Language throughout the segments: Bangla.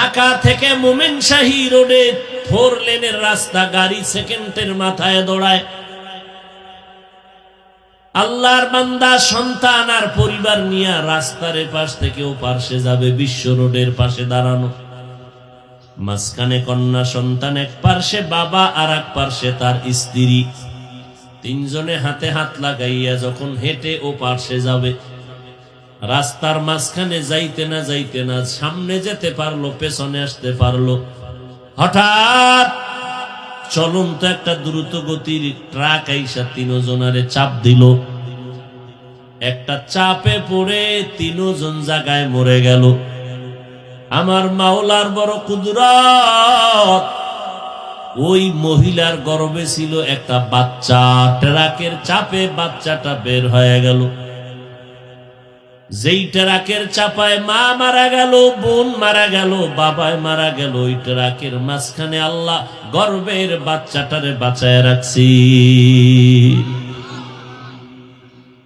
ঢাকা থেকে মোমেন শাহী রোডে ফোর লেনের রাস্তা গাড়ি সেকেন্ডের মাথায় দৌড়ায়। আল্লাহর বান্দা, সন্তান আর পরিবার নিয়ে রাস্তার পাশ থেকে ও পাশে যাবে বিশ্ব রোডের পাশে দাঁড়ানো। মাঝখানে কন্যা, সন্তান, এক পার্শ্বে বাবা আর এক পার্শ্বে তার স্ত্রী। তিনজনে হাতে হাত লাগাইয়া যখন হেঁটে ও পার্শ্বে যাবে রাস্তার মাঝখানে যাইতে না যাইতে না, সামনে যেতে পারল, পেছনে আসতে পারল। হঠাৎ চলন্ত একটা দ্রুত গতির ট্রাক আইসা তিনজনারে চাপ দিল। একটা চাপে পড়ে তিনজন জায়গায় মরে গেল। আমার মাওলার বড় কুদরত, ওই মহিলার গর্ভে ছিল একটা বাচ্চা, ট্রাকের চাপে বাচ্চাটা বের হয়ে গেল। যেই ট্রাকের চাপায় মা মারা গেল, বোন মারা গেল বাবায় মারা গেল, ওই ট্রাকের মাঝখানে আল্লাহ গর্বের বাচ্চাটারে বাঁচায় রাখছি।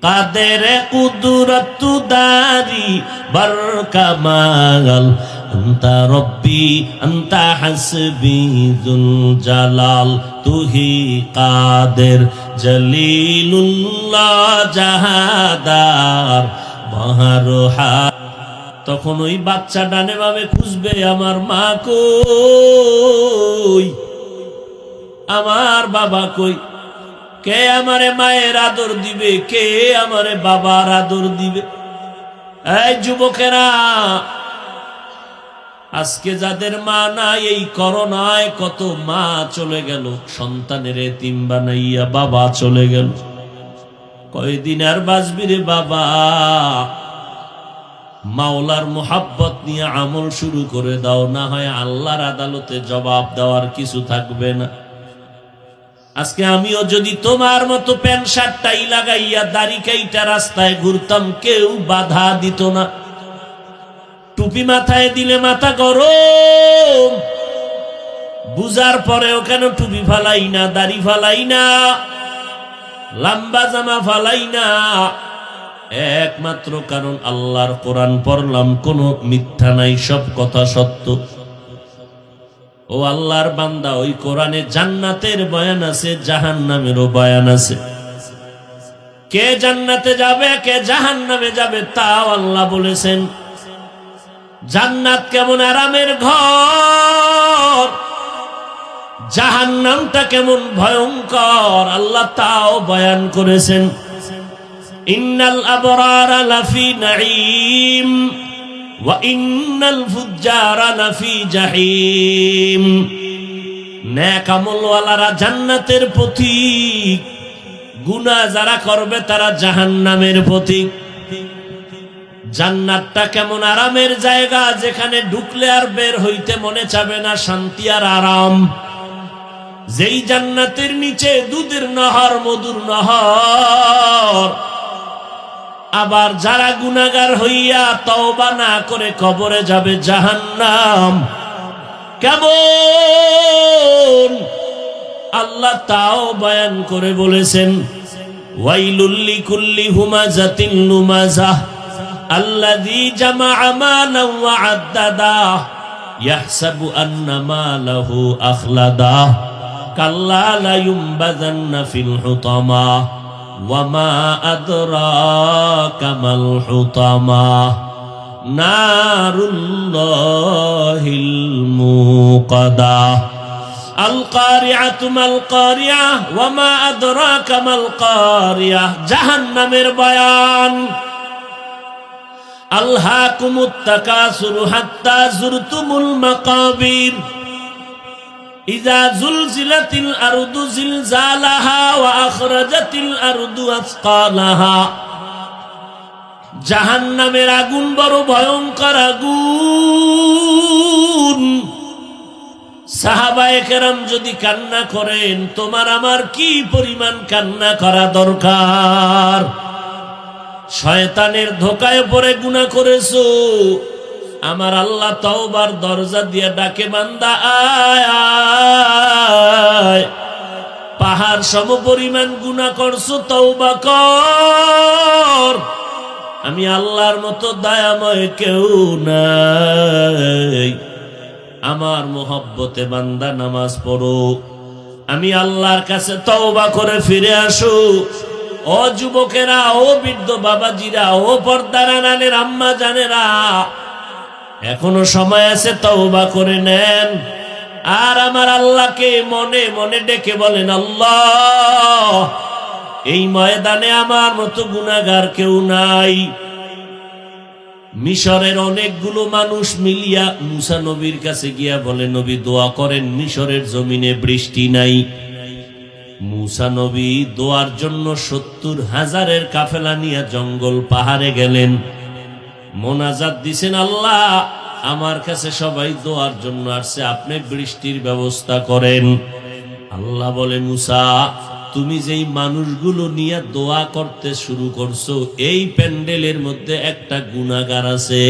কাদের কুদরত দারি বরকামাল আন্তা রব্বি, আন্তা হাসবি জুল জালাল তুহি কাদের জলিলুল্লাহ জাহাদার। বাহারোহা তখন ওই বাচ্চা ডানে ভাবে খুঁজবে, আমার মা কই? আমার বাবা কই? কে আমারে মায়ের আদর দিবে? কে আমারে বাবার আদর দিবে? এই যুবকেরা, আজকে যাদের মা নাই, এই করোনায় কত মা চলে গেল। সন্তানের এতিম বানাইয়া বাবা চলে গেল। কয়দিন আর বাঁচবি রে বাবা? মাওলার মোহাব্বত নিয়ে আমল শুরু করে দাও, না হয় আল্লাহর আদালতে জবাব দেওয়ার কিছু থাকবে না। আজকে আমিও যদি তোমার মতো প্যান্ট শার্টটাই লাগাইয়া, দাড়ি কাইটা রাস্তায় ঘুরতাম, কেউ বাধা দিত না। টুপি মাথায় দিলে মাথা গরম বুজার পরেও কেন টুপি ফালাই না, দাড়ি ফালাই না? লম্বা জামা ফালাই না। একমাত্র কারণ আল্লাহর কোরআন পড়লাম, কোনো মিথ্যা নাই, সব কথা সত্য। ও আল্লাহর বান্দা, ওই কোরআনে জান্নাতের বয়ান আছে জাহান নামেরও বয়ান আছে। কে জান্নাতে যাবে, কে জাহান নামে যাবে, তাও আল্লাহ বলেছেন, জান্নাত কেমন আরামের ঘর। জাহান নামটা কেমন ভয়ঙ্কর, আল্লাহ তাও বয়ান করেছেন, ইন্নাল আবরার লাফি নাঈম ওয়া ইন্নাল ফুজ্জারা লাফি জাহিম। নেক আমলওয়ালারা জান্নাতের পথিক গুনাহ যারা করবে তারা জাহান্নামের পথিক জান্নাতটা কেমন আরামের জায়গা, যেখানে ঢুকলে আর বের হইতে মনে চাবে না, শান্তি আর আরাম। যেই জান্নাতের নিচে দুধের নহর, মধুর নহর, আবার যারা গুনাগার হইয়া তওবা না করে কবরে যাবে জাহান্নাম। কেমন? আল্লাহ তাও বয়ান করে বলেছেন ওয়াইলুল্লি কুল্লি হুমাজাতিন লুমাজাহ আল্লাযী জামা'a মালান ওয়া আদ্দাদা, ইয়াহসাবু আন্না মালাহু আখলাদা। কাল্লা লায়ুম্বাজান্না ফিল হুতামা ওয়ামা আদরাকা মাল হুতামা নারুল্লাহিল মুকাদা জাহান্নামের বয়ান আল্লাহ কুমুত্তাকা সুরু হাত্তা জুরতুমুল মাকাবির জাহান নামের জাহান্নামের আগুন বড় ভয়ঙ্কর আগুন। সাহাবা কেরাম যদি কান্না করেন, তোমার আমার কি পরিমাণ কান্না করা দরকার? শয়তানের ধোকায় পরে গুণা করেছ। আমার আল্লাহ তওবার দরজা দিয়ে ডাকে, বান্দা, আয় পাহাড় সম পরিমাণ গুণা করছ, তওবা কর। আমি আল্লাহর মতো দয়াময় কেউ নাই। আমার মোহব্বতে বান্দা, নামাজ পড়ো। আমি আল্লাহর কাছে তওবা করে ফিরে আসো। ও যুবকেরা, ও বৃদ্ধ বাবাজিরা, ও পর্দারা নানের আম্মা জানেরা এখনও সময় আছে, তওবা করে নেন। আর আমার আল্লাহকে মনে মনে ডেকে বলেন, আল্লাহ, এই ময়দানে আমার মতো গুনাহগার কেউ নাই। মিশরের অনেকগুলো মানুষ মিলিয়া মুসা নবীর কাছে গিয়া বলে, নবী, দোয়া করেন, মিশরের জমিনে বৃষ্টি নাই। মুসা নবী দোয়ার জন্য সত্তর হাজারের কাফেলা নিয়ে জঙ্গল পাহাড়ে গেলেন। মোনাজাত দিছেন আল্লাহ। আমার কাছে সবাই দোয়ার জন্য আসছে, আপনি বৃষ্টির ব্যবস্থা করেন। আল্লাহ বলে, মুসা, তুমি যেই মানুষগুলো নিয়ে দোয়া করতে শুরু করছ, এই প্যান্ডেলের মধ্যে একটা গুণাগার আছে।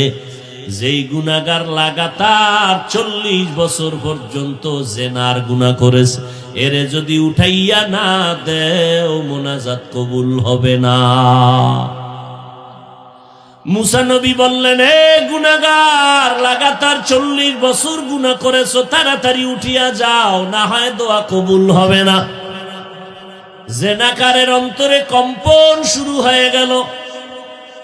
যেই গুণাগার লাগাতার চল্লিশ বছর পর্যন্ত জেনার গুণা করেছে। এরে যদি উঠাইয়া না দেও, মোনাজাত কবুল হবে না। মুসা নবী বললেন, এ গুনাগার লাগাতার চল্লিশ বছর গুণা করেছ, তাড়াতাড়ি উঠিয়া যাও, না হয় দোয়া কবুল হবে না। জেনাকারের অন্তরে কম্পন শুরু হয়ে গেল।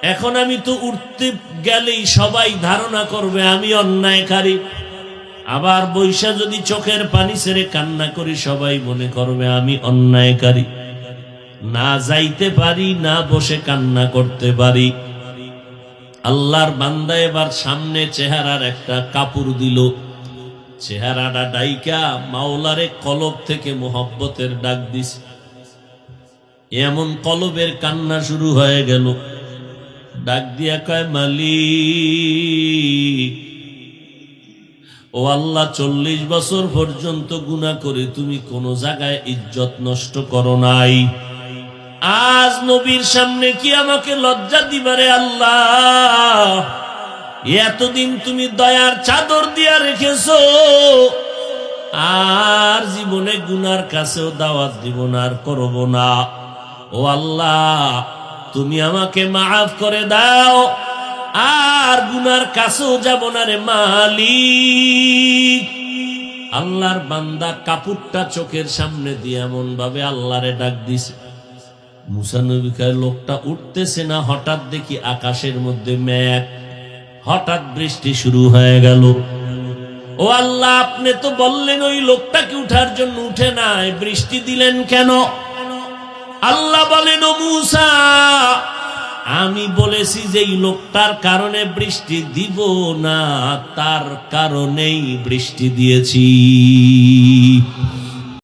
এখন আমি তো উঠতে গেলেই সবাই ধারণা করবে, আমি অন্যায়কারী। আবার বৈশা যদি চোখের পানি ছেড়ে কান্না করি সবাই মনে করবে, আমি অন্যায়কারী। না যাইতে পারি, না বসে কান্না করতে পারি। আল্লাহর বান্দা এবার সামনে চেহারার একটা কাপড় দিল। চেহারাটা ডাইকা মাওলারে কলব থেকে মোহব্বতের ডাক দিস এমন কলবের কান্না শুরু হয়ে গেল। ডাক দিয়া কয়, মালিক, ও আল্লাহ, চল্লিশ বছর পর্যন্ত গুণা করে তুমি কোন জায়গায় ইজ্জত নষ্ট করো নাই। আজ নবীর সামনে কি আমাকে লজ্জা দিবারে আল্লাহ? এতদিন তুমি দয়ার চাদর দিয়া রেখেছ, আর জীবনে গুনার কাছেও দাওয়াত দিব না, আর করব না। ও আল্লাহ, তুমি আমাকে মাফ করে দাও, আর গুনার কাছেও যাব না রে মালিক। আল্লাহর বান্দা কাপুরটা চোখের সামনে দিয়ে এমন ভাবে আল্লাহরে ডাক দিছে। মুসানবিকার লোকটা উঠতেছে না, হঠাৎ দেখি আকাশের মধ্যে মেঘ হঠাৎ বৃষ্টি শুরু হয়ে গেল। ও আল্লাহ, আপনি তো বললেন ওই লোকটাকে উঠার জন্য উঠে নাই। বৃষ্টি দিলেন কেন? আল্লাহ বলেন, ও মুসা, আমি বলেছি যে এই লোকটার কারণে বৃষ্টি দিব না, তার কারণেই বৃষ্টি দিয়েছি।